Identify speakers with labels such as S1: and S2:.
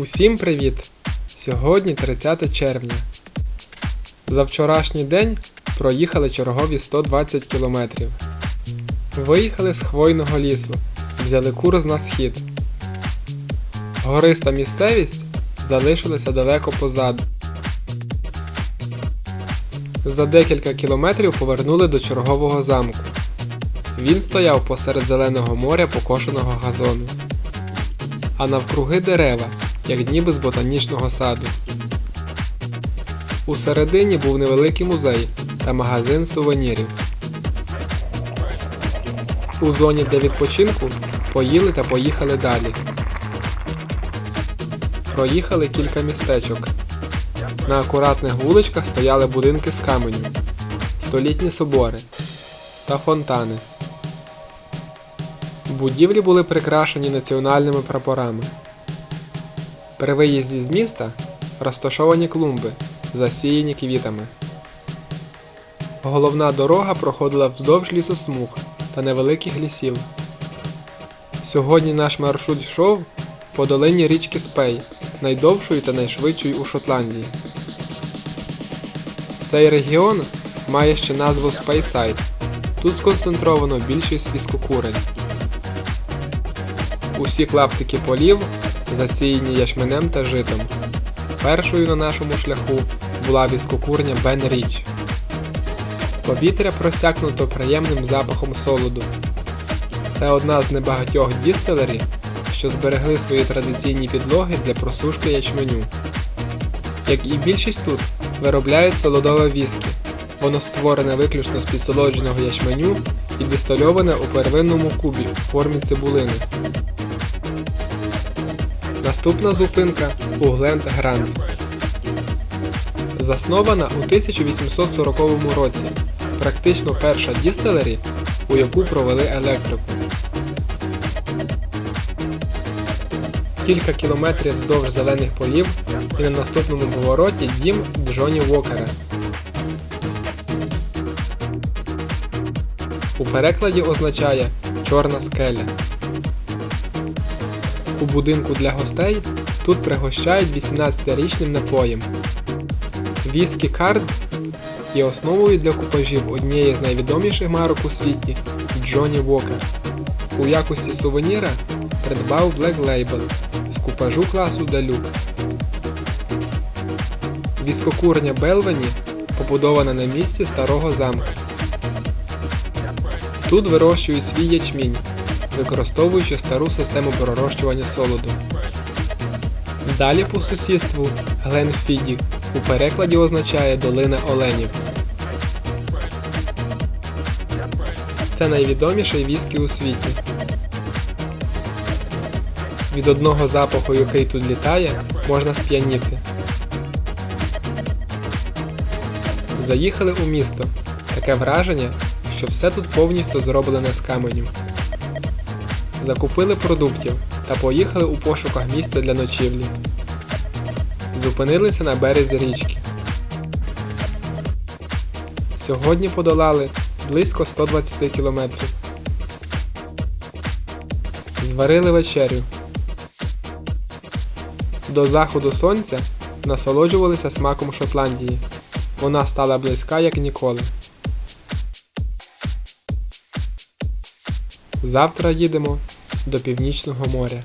S1: Усім привіт! Сьогодні 30 червня. За вчорашній день проїхали чергові 120 кілометрів. Виїхали з хвойного лісу, взяли курс на схід. Гориста місцевість залишилася далеко позаду. За декілька кілометрів повернули до чергового замку. Він стояв посеред зеленого моря покошеного газону а навкруги дерева, як ніби з ботанічного саду. У середині був невеликий музей та магазин сувенірів. У зоні для відпочинку поїли та поїхали далі. Проїхали кілька містечок. На акуратних вуличках стояли будинки з каменю, столітні собори та фонтани. Будівлі були прикрашені національними прапорами. При виїзді з міста розташовані клумби, засіяні квітами. Головна дорога проходила вздовж лісосмуг та невеликих лісів. Сьогодні наш маршрут йшов по долині річки Спей, найдовшою та найшвидшою у Шотландії. Цей регіон має ще назву Спейсайд. Тут сконцентровано більшість віскокурень. Усі клаптики полів засіяні ячменем та житом. Першою на нашому шляху була віскокурня Бен Річ. Повітря просякнуто приємним запахом солоду. Це одна з небагатьох дістелерів, що зберегли свої традиційні підлоги для просушки ячменю. Як і більшість тут, виробляють солодове віскі. Воно створене виключно з підсолодженого ячменю і дистильоване у первинному кубі в формі цибулини. Наступна зупинка Угленд Грант. Заснована у 1840 році. Практично перша дістелері, у яку провели електрику. Кілька кілометрів вздовж зелених полів і на наступному повороті дім Джоні Вокера. У перекладі означає Чорна скеля. У будинку для гостей тут пригощають 18-річним напоєм. Віскі Кард є основою для купажів однієї з найвідоміших марок у світі Джоні Вокер. У якості сувеніра придбав Black Label з купажу класу Deluxe. Віскокурня Белвені побудована на місці старого замку. Тут вирощують свій ячмінь, використовуючи стару систему пророщування солоду. Далі по сусідству Гленфіді у перекладі означає Долина Оленів. Це найвідоміший віскі у світі. Від одного запаху, який тут літає, можна сп'яніти. Заїхали у місто. Таке враження, що все тут повністю зроблене з каменю. Закупили продуктів та поїхали у пошуках місця для ночівлі. Зупинилися на березі річки. Сьогодні подолали близько 120 кілометрів. Зварили вечерю. До заходу сонця насолоджувалися смаком Шотландії. Вона стала близька як ніколи. Завтра їдемо до Північного моря.